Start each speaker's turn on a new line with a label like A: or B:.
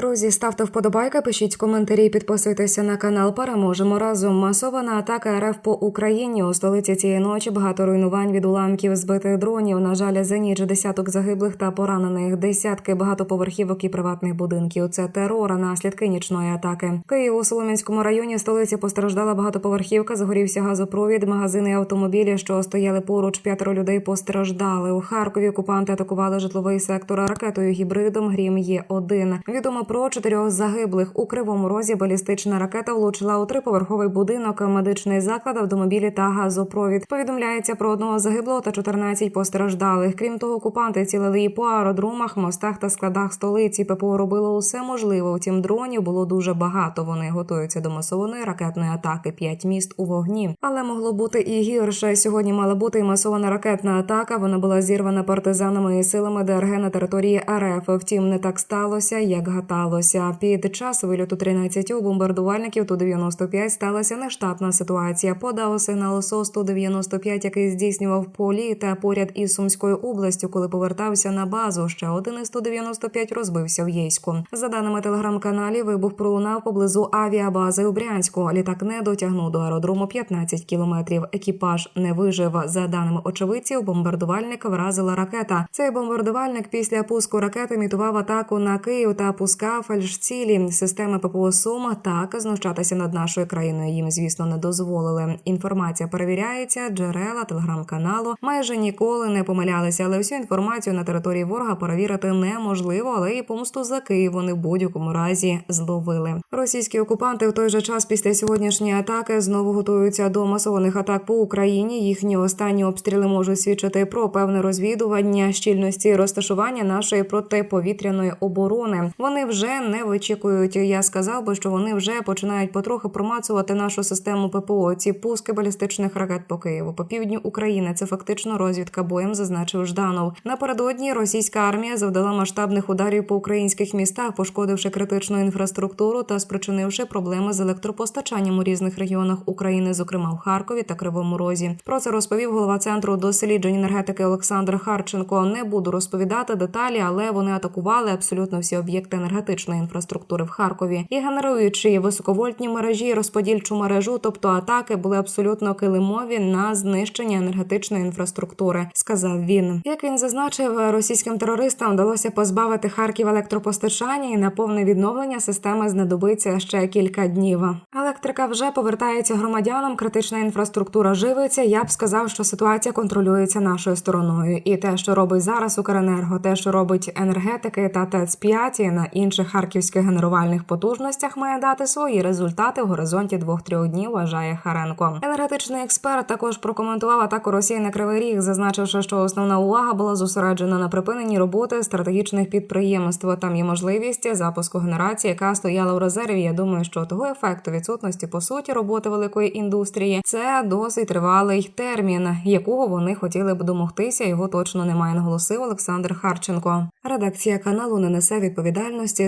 A: Друзі, ставте вподобайки, пишіть коментарі, підписуйтеся на канал. Переможемо разом. Масована атака РФ по Україні у столиці цієї ночі. Багато руйнувань від уламків збитих дронів. На жаль, за ніч десяток загиблих та поранених. Десятки багатоповерхівок і приватних будинків. Це терор, а наслідки нічної атаки. В Києві у Солом'янському районі столиці постраждала багатоповерхівка. Загорівся газопровід, магазини і автомобілі, що стояли поруч. П'ятеро людей постраждали. У Харкові окупанти атакували житловий сектор ракетою гібридом. Грім є один. Відомо про чотирьох загиблих у кривому розі. Балістична ракета влучила у триповерховий будинок, медичний заклад, автомобілі та газопровід. Повідомляється про одного загиблого та 14 постраждалих. Крім того, окупанти цілили і по аеродромах, мостах та складах столиці. ППО робило усе можливе. Втім, дронів було дуже багато. Вони готуються до масованої ракетної атаки. П'ять міст у вогні. Але могло бути і гірше. Сьогодні мала бути і масована ракетна атака. Вона була зірвана партизанами і силами ДРГ на території РФ. Втім, не так сталося, як гадалося. Під час вильоту 13 бомбардувальників ту 95 сталася нештатна ситуація. Подав сигнал СОС ту 95 який здійснював полі та поряд із Сумською областю, коли повертався на базу. Ще один із 195 розбився в Єйську. За даними телеграм-каналів, вибух пролунав поблизу авіабази у Брянську. Літак не дотягнув до аеродрому 15 кілометрів. Екіпаж не вижив. За даними очевидців, бомбардувальника вразила ракета. Цей бомбардувальник після пуску ракети імітував атаку на Київ та пускав фальшцілі. Системи ППО Сума так знущатися над нашою країною. Їм, звісно, не дозволили. Інформація перевіряється. Джерела телеграм-каналу майже ніколи не помилялися, але всю інформацію на території ворога перевірити неможливо, але і помсту за Київ вони в будь-якому разі зловили. Російські окупанти в той же час після сьогоднішньої атаки знову готуються до масованих атак по Україні. Їхні останні обстріли можуть свідчити про певне розвідування щільності розташування нашої протиповітряної оборони. Вони вже не вичікують. Я сказав би, що вони вже починають потрохи промацувати нашу систему ППО. Ці пуски балістичних ракет по Києву по півдню України. Це фактично розвідка боєм, зазначив Жданов. Напередодні російська армія завдала масштабних ударів по українських містах, пошкодивши критичну інфраструктуру та спричинивши проблеми з електропостачанням у різних регіонах України, зокрема в Харкові та Кривому Розі. Про це розповів голова центру досліджень енергетики Олександр Харченко. Не буду розповідати деталі, але вони атакували абсолютно всі об'єкти енергетичної інфраструктури в Харкові і генеруючи високовольтні мережі, розподільчу мережу, тобто атаки були абсолютно килимові на знищення енергетичної інфраструктури, сказав він. Як він зазначив, російським терористам вдалося позбавити Харків електропостачання і на повне відновлення системи знадобиться ще кілька днів. Електрика вже повертається громадянам. Критична інфраструктура живиться. Я б сказав, що ситуація контролюється нашою стороною, і те, що робить зараз Укренерго, те, що робить енергетики та ТЕЦ 5 і на інших харківських генерувальних потужностях, має дати свої результати в горизонті двох-трьох днів. Вважає Харенко. Енергетичний експерт також прокоментував атаку Росії на Кривий Ріг, зазначивши, що основна увага була зосереджена на припиненні роботи стратегічних підприємств. Там є можливість запуску генерації, яка стояла в резерві. Я думаю, що того ефекту відсутності по суті роботи великої індустрії це досить тривалий термін, якого вони хотіли б домогтися. Його точно немає, наголосив Олександр Харченко. Редакція каналу не несе відповідальності